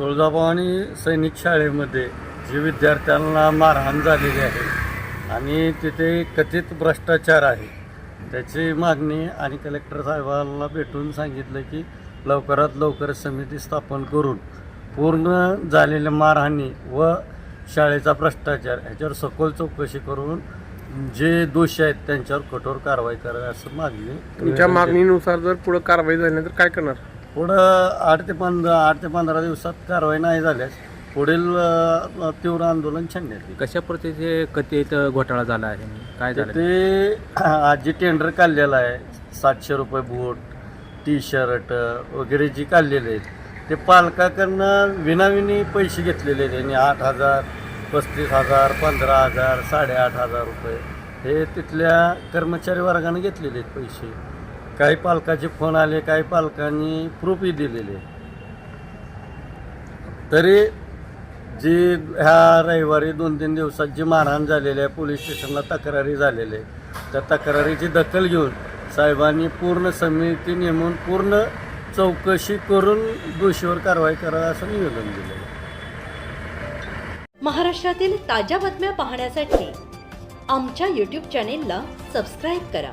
तुळजाभवानी सैनिक शाळेमध्ये जे विद्यार्थ्यांना मारहाण झालेली आहे आणि तिथे कथित भ्रष्टाचार आहे त्याची मागणी आणि कलेक्टर साहेबांना भेटून सांगितलं की लवकरात लवकर समिती स्थापन करून पूर्ण झालेल्या मारहाणी व शाळेचा भ्रष्टाचार ह्याच्यावर सखोल चौकशी करून जे दोषी आहेत त्यांच्यावर कठोर कारवाई करा असं मागणी तुमच्या मागणीनुसार जर पुढे कारवाई झाली तर काय करणार? पुढं आठ ते पंधरा आठ ते पंधरा दिवसात कारवाई नाही झाल्यास पुढील अ, तीव्र आंदोलन छानण्यात येईल कशा प्रकारचे कथित घोटाळा झाला आहे? काय झालं? ते आज जे टेंडर काढलेलं आहे सातशे रुपये बूट टी शर्ट वगैरे जी काढलेले आहेत ते पालकाकडनं विनाविनी पैसे घेतलेले आहेत. त्यांनी आठ हजार पस्तीस हजार पंधरा हजार साडेआठ हजार रुपये हे तिथल्या कर्मचारी वर्गाने घेतलेले आहेत पैसे. काही पालकाचे फोन आले काही पालकांनी प्रूफही दिलेले. तरी जी ह्या रविवारी दोन तीन दिवसात जी मारहाण झालेली आहे पोलीस स्टेशनला तक्रारी झालेली आहे त्या तक्रारीची दखल घेऊन साहेबांनी पूर्ण समिती नेमून पूर्ण चौकशी करून दोषीवर कारवाई करावी असं निवेदन दिलं महाराष्ट्रातील ताज्या बातम्या पाहण्यासाठी आमच्या यूट्यूब चॅनेलला सबस्क्राईब करा.